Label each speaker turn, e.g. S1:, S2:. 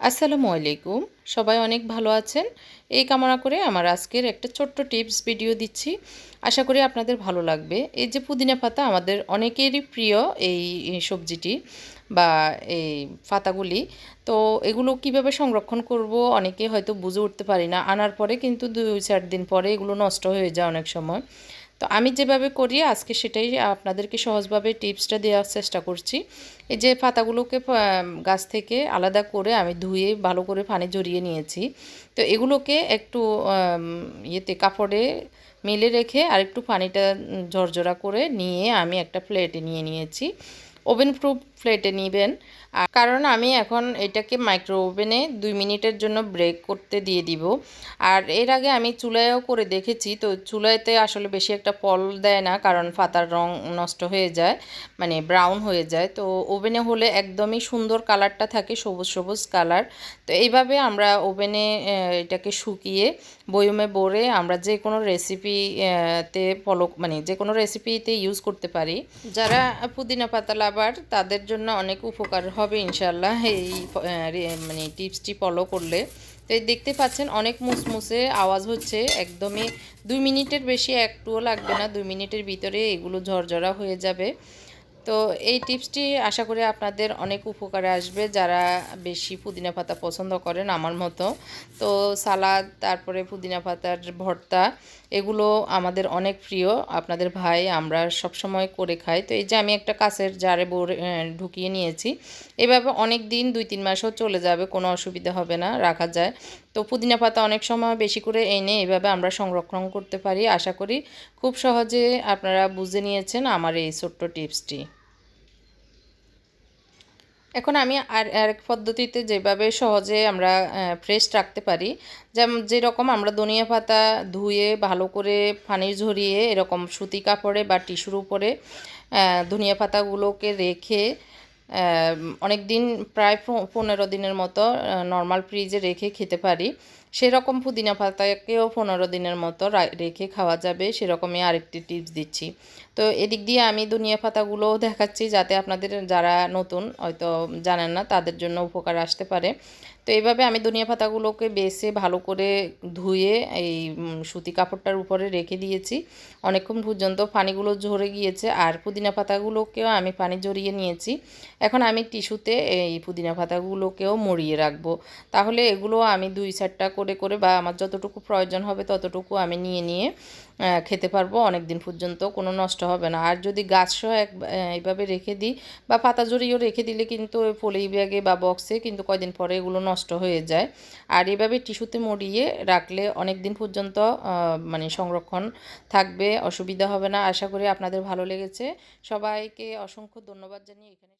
S1: আসসালামু আলাইকুম। সবাই অনেক ভালো আছেন? এই কামনা করে আমার আজকের একটা ছোট্ট টিপস ভিডিও দিচ্ছি। আশা করি আপনাদের ভালো লাগবে। এই যে পুদিনা পাতা আমাদের অনেকেরই প্রিয় এই সবজিটি বা এই পাতাগুলি। তো এগুলো কীভাবে সংরক্ষণ করব অনেকে হয়তো বুঝে উঠতে পারি না। আনার পরে কিন্তু দুই, চার দিন পরে এগুলো নষ্ট হয়ে যায় অনেক সময়। তো আমি যেভাবে করি, আজকে সেটাই আপনাদেরকে সহজভাবে টিপসটা দেওয়ার চেষ্টা করছি। এই যে পাতাগুলোকে গাছ থেকে আলাদা করে আমি ধুয়ে ভালো করে পানি জড়িয়ে নিয়েছি। তো এগুলোকে একটু ইয়েতে কাপড়ে মেলে রেখে আর একটু পানিটা ঝরঝরা করে নিয়ে আমি একটা প্লেটে নিয়ে নিয়েছি। ওভেন প্রুফ প্লেটে নেবেন। আর কারণ আমি এখন এটাকে মাইক্রো ওভেনে দুই মিনিটের জন্য ব্রেক করতে দিয়ে দিব। আর এর আগে আমি চুলায়ও করে দেখেছি, তো চুলাইতে আসলে বেশি একটা ফল দেয় না, কারণ পাতার রং নষ্ট হয়ে যায় মানে ব্রাউন হয়ে যায়। তো ওভেনে হলে একদমই সুন্দর কালারটা থাকে, সবুজ সবুজ কালার। তো এইভাবে আমরা ওভেনে এটাকে শুকিয়ে বয়মে বরে আমরা যে কোনো রেসিপিতে ফলো মানে যে কোনো রেসিপিতে ইউজ করতে পারি। যারা পুদিনা পাতা লাভার তাদের জন্য অনেক উপকার হবে ইনশাল্লাহ এই মানে টিপসটি ফলো করলে। তো দেখতে পাচ্ছেন, অনেক মুসমুসে আওয়াজ হচ্ছে, একদমই দুই মিনিটের বেশি একটুও লাগবে না, দুই মিনিটের ভিতরে এগুলো ঝরঝরা হয়ে যাবে। তো এই টিপসটি আশা করি আপনাদের অনেক উপকারে আসবে যারা বেশি পুদিনা পাতা পছন্দ করেন আমার মতো। তো সালাদ, তারপরে পুদিনা পাতার ভর্তা, এগুলো আমাদের অনেক প্রিয়। আপনাদের ভাই, আমরা সব সময় করে খাই। তো এই যে আমি একটা কাছের জারে বোরে ঢুকিয়ে নিয়েছি। এভাবে অনেক দিন, দুই তিন মাসও চলে যাবে, কোনো অসুবিধা হবে না, রাখা যায়। তো পুদিনা পাতা অনেক সময় বেশি করে এনে এভাবে আমরা সংরক্ষণ করতে পারি। আশা করি খুব সহজে আপনারা বুঝে নিয়েছেন আমার এই ছোট্ট টিপসটি। এখন আমি আর আরেক পদ্ধতিতে যেভাবে সহজে আমরা ফ্রেশ রাখতে পারি, যেমন যেরকম আমরা ধনিয়া পাতা ধুয়ে ভালো করে পানি ঝরিয়ে এরকম সুতি কাপড়ে বা টিস্যুর উপরে ধনিয়া পাতাগুলোকে রেখে অনেক দিন প্রায় পনেরো দিনের মতো নর্মাল ফ্রিজে রেখে খেতে পারি। সেরকম পুদিনা পাতাকেও পনেরো দিনের মতো রেখে খাওয়া যাবে, সেরকমই আরেকটি টিপস দিচ্ছি। তো এদিক দিয়ে আমি দুনিয়া পাতাগুলোও দেখাচ্ছি, যাতে আপনাদের যারা নতুন, হয়তো জানেন না, তাদের জন্য উপকার আসতে পারে। তো এইভাবে আমি দুনিয়া পাতাগুলোকে বেছে ভালো করে ধুয়ে, এই সুতি কাপড়টার উপরে রেখে দিয়েছি। অনেকক্ষণ পর্যন্ত পানিগুলো ঝরে গিয়েছে, আর পুদিনা পাতাগুলোকেও আমি পানি জড়িয়ে নিয়েছি। এখন আমি টিস্যুতে এই পুদিনা পাতাগুলোকেও মরিয়ে রাখব। তাহলে এগুলো আমি দুই চারটা করে করে বা আমার যতটুকু প্রয়োজন হবে ততটুকু আমি নিয়ে নিয়ে খেতে পারব। অনেক দিন পর্যন্ত কোনো নষ্ট হবে না। আর যদি গাছসহ এক এইভাবে রেখে দিই বা পাতা জড়িয়েও রেখে দিলে কিন্তু পলি ব্যাগে বা বক্সে কিন্তু কয়দিন পরে এগুলো নষ্ট হয়ে যায়। আর এভাবে টিস্যুতে মরিয়ে রাখলে অনেক দিন পর্যন্ত মানে সংরক্ষণ থাকবে, অসুবিধা হবে না। আশা করি আপনাদের ভালো লেগেছে। সবাইকে অসংখ্য ধন্যবাদ জানিয়ে এখানে